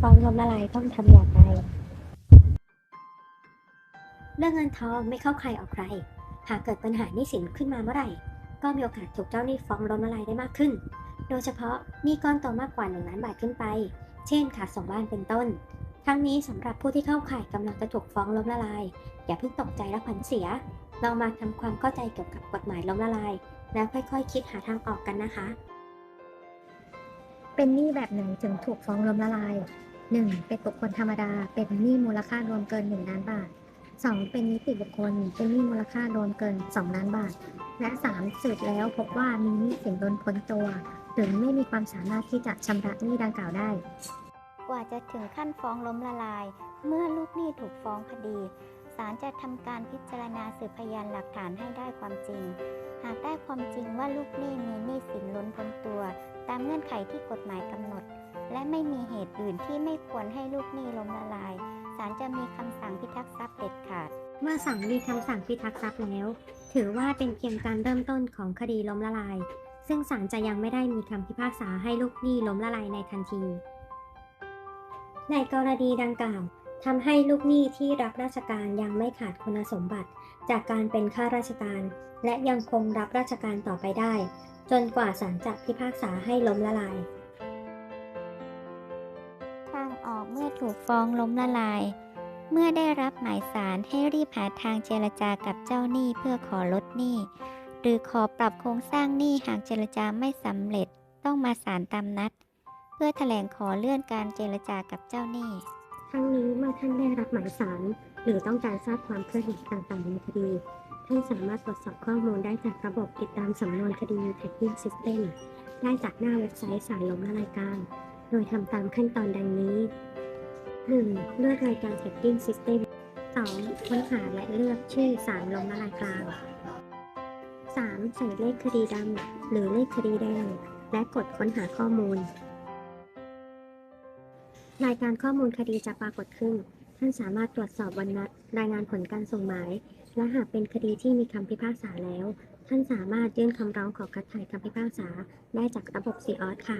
ฟ้องล้มละลายต้องทำอย่างไร เรื่องเงินทองไม่เข้าใครออกใคร หากเกิดปัญหาหนี้สินขึ้นมาเมื่อไหร่ ก็มีโอกาสถูกเจ้าหนี้ฟ้องล้มละลายได้มากขึ้น โดยเฉพาะหนี้ก้อนโตมากกว่า1ล้านบาทขึ้นไป เช่นขาดส่งบ้านเป็นต้น ทั้งนี้สำหรับผู้ที่เข้าข่ายกำลังจะถูกฟ้องล้มละลาย อย่าเพิ่งตกใจและขวัญเสีย ลองมาทำความเข้าใจเกี่ยวกับกฎหมายล้มละลาย แล้วค่อยๆคิดหาทางออกกันนะคะ เป็นหนี้แบบไหนถึงถูกฟ้องล้มละลาย 1. เป็นบุคคลธรรมดา เป็นหนี้มูลค่ารวมเกิน 1 ล้านบาท 2. เป็นนิติบุคคล เป็นหนี้มูลค่ารวมเกิน 2 ล้านบาท และ 3. สืบแล้วพบว่ามีหนี้สินล้นพ้นตัว หรือไม่มีความสามารถที่จะชำระหนี้ดังกล่าวได้ กว่าจะถึงขั้นฟ้องล้มละลาย เมื่อลูกหนี้ถูกฟ้องคดีศาลจะทำการพิจารณาสืบพยานหลักฐานให้ได้ความจริง หากได้ความจริงว่าลูกหนี้มีหนี้สินล้นพ้นตัว ตามเงื่อนไขที่กฎหมายกำหนด และไม่มีเหตุอื่นที่ไม่ควรให้ลูกหนี้ล้มละลาย ศาลจะมีคำสั่งพิทักษ์ทรัพย์เด็ดขาด เมื่อศาลมีคำสั่งพิทักษ์ทรัพย์แล้ว ถือว่าเป็นเพียงการเริ่มต้นของคดีล้มละลาย ซึ่งศาลจะยังไม่ได้มีคำพิพากษาให้ลูกหนี้ล้มละลายในทันที ในกรณีดังกล่าวทำให้ลูกหนี้ที่รับราชการยังไม่ขาดคุณสมบัติ จากการเป็นข้าราชการ และยังคงรับราชการต่อไปได้ จนกว่าศาลจะพิพากษาให้ล้มละลาย ออกเมื่อถูกฟ้องล้มละลาย เมื่อได้รับหมายสารให้รีบหาทางเจรจากับเจ้าหนี้เพื่อขอลดหนี้ หรือขอปรับโครงสร้างหนี้หากเจรจาไม่สำเร็จต้องมาศาลตามนัด เพื่อแถลงขอเลื่อนการเจรจากับเจ้าหนี้ทั้งนี้เมื่อท่านได้รับหมายสารหรือต้องการทราบความเคลื่อนไหวต่างๆในคดี ท่านสามารถตรวจสอบข้อมูลได้จากระบบติดตามสำนวนคดี Tracking System ได้จากหน้าเว็บไซต์ศาลล้มละลายกลาง โดยทำตามขั้นตอนดังนี้ 1. เลือกรายการ Tracking System 2. ค้นหาและเลือกชื่อศาลล้มละลายกลาง 3. ใส่เลขคดีดำหรือเลขคดีแดง และกดค้นหาข้อมูล รายการข้อมูลคดีจะปรากฏขึ้น ท่านสามารถตรวจสอบวันนัด รายงานผลการส่งหมาย และหากเป็นคดีที่มีคำพิพากษาแล้ว ท่านสามารถยื่นคำร้องขอคัดถ่ายคำพิพากษาได้จากระบบ c ีออสค่ะ